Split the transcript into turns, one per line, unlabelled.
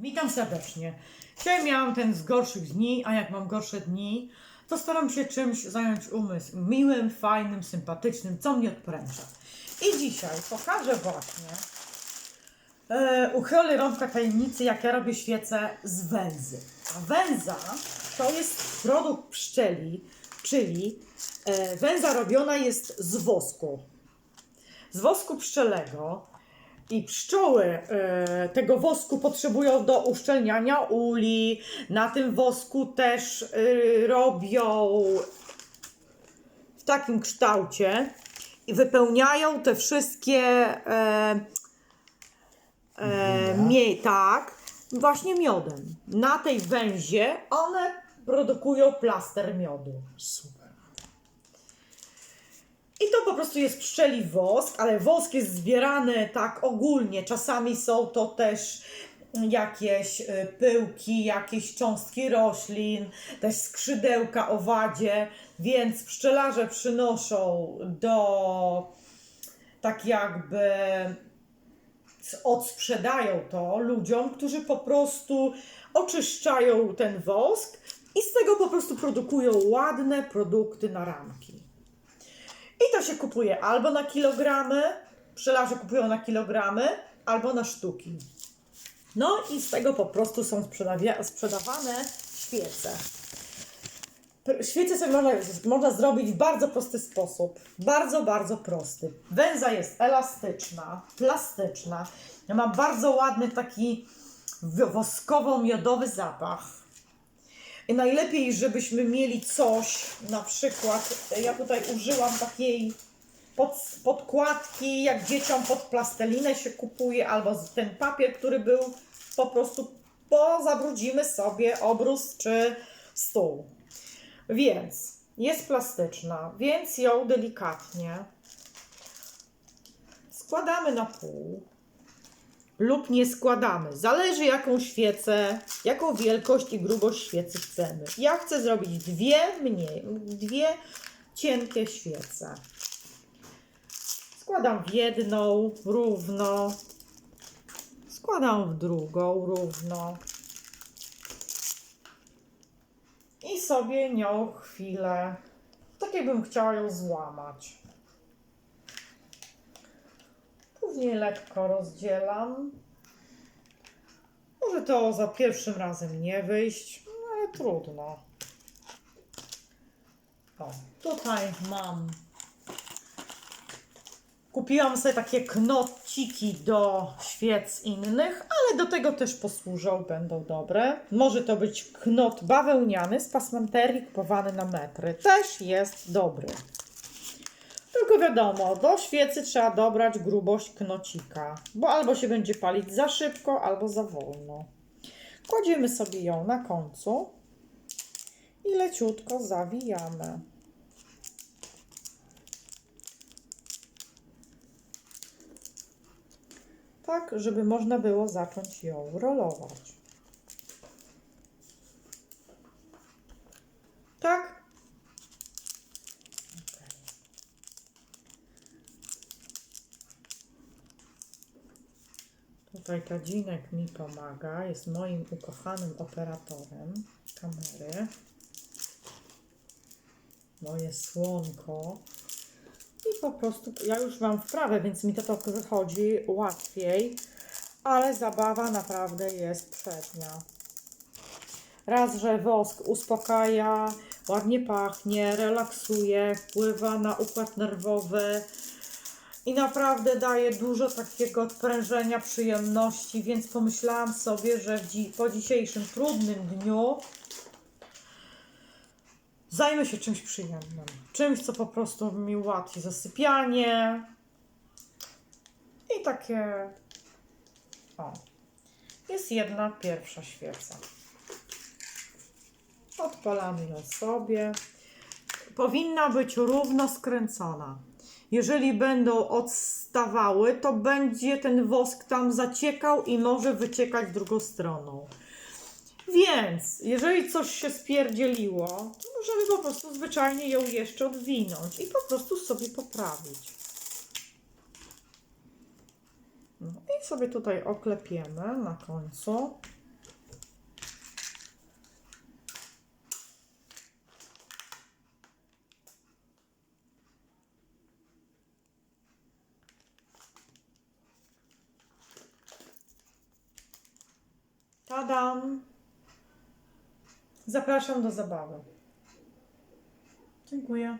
Witam serdecznie. Dzisiaj miałam ten z gorszych dni, a jak mam gorsze dni, to staram się czymś zająć umysł. Miłym, fajnym, sympatycznym, co mnie odpręża. I dzisiaj pokażę właśnie, e, uchylę rąbka tajemnicy, jak ja robię świecę z węzy. A węza to jest produkt pszczeli, czyli e, węza robiona jest z wosku. Z wosku pszczelego. I pszczoły e, tego wosku potrzebują do uszczelniania uli. Na tym wosku też e, robią w takim kształcie i wypełniają te wszystkie e, e, mie, tak, właśnie miodem. Na tej węzie one produkują plaster miodu.
Super.
I to po prostu jest pszczeli wosk, ale wosk jest zbierany tak ogólnie. Czasami są to też jakieś y, pyłki, jakieś cząstki roślin, też skrzydełka owadzie, więc pszczelarze przynoszą do tak jakby odsprzedają to ludziom, którzy po prostu oczyszczają ten wosk i z tego po prostu produkują ładne produkty na ramki. To się kupuje albo na kilogramy, pszczelarze kupują na kilogramy, albo na sztuki. No i z tego po prostu są sprzedawane świece. Świece sobie można, zrobić w bardzo prosty sposób. Bardzo, bardzo prosty. Węza jest elastyczna, plastyczna. Ma bardzo ładny taki woskowo-miodowy zapach. Najlepiej, żebyśmy mieli coś, na przykład, ja tutaj użyłam takiej pod, podkładki, jak dzieciom pod plastelinę się kupuje, albo ten papier, który był po prostu, bo zabrudzimy sobie obrus czy stół. Więc jest plastyczna, więc ją delikatnie składamy na pół lub nie składamy. Zależy jaką świecę, jaką wielkość i grubość świecy chcemy. Ja chcę zrobić dwie mniej, dwie cienkie świece. Składam w jedną równo, składam w drugą równo i sobie nią chwilę, tak jakbym chciała ją złamać. Później lekko rozdzielam. Może to za pierwszym razem nie wyjść, ale trudno. O, tutaj mam. Kupiłam sobie takie knociki do świec innych, ale do tego też posłużą, będą dobre. Może to być knot bawełniany z pasmanterii kupowany na metry. Też jest dobry. Tylko wiadomo, do świecy trzeba dobrać grubość knocika, bo albo się będzie palić za szybko, albo za wolno. Kładziemy sobie ją na końcu i leciutko zawijamy. Tak, żeby można było zacząć ją rolować. Tak? Tutaj Tadzinek mi pomaga, jest moim ukochanym operatorem kamery. Moje słonko. I po prostu ja już mam wprawę, więc mi to tak wychodzi łatwiej, ale zabawa naprawdę jest przednia. Raz, że wosk uspokaja, ładnie pachnie, relaksuje, wpływa na układ nerwowy i naprawdę daje dużo takiego odprężenia, przyjemności, więc pomyślałam sobie, że po dzisiejszym trudnym dniu zajmę się czymś przyjemnym. Czymś, co po prostu mi ułatwi zasypianie i takie. O, jest jedna pierwsza świeca. Odpalamy ją sobie. Powinna być równo skręcona. Jeżeli będą odstawały, to będzie ten wosk tam zaciekał i może wyciekać drugą stroną. Więc, jeżeli coś się spierdzieliło, to możemy po prostu zwyczajnie ją jeszcze odwinąć i po prostu sobie poprawić. No i sobie tutaj oklepiemy na końcu. Tadam! Zapraszam do zabawy. Dziękuję.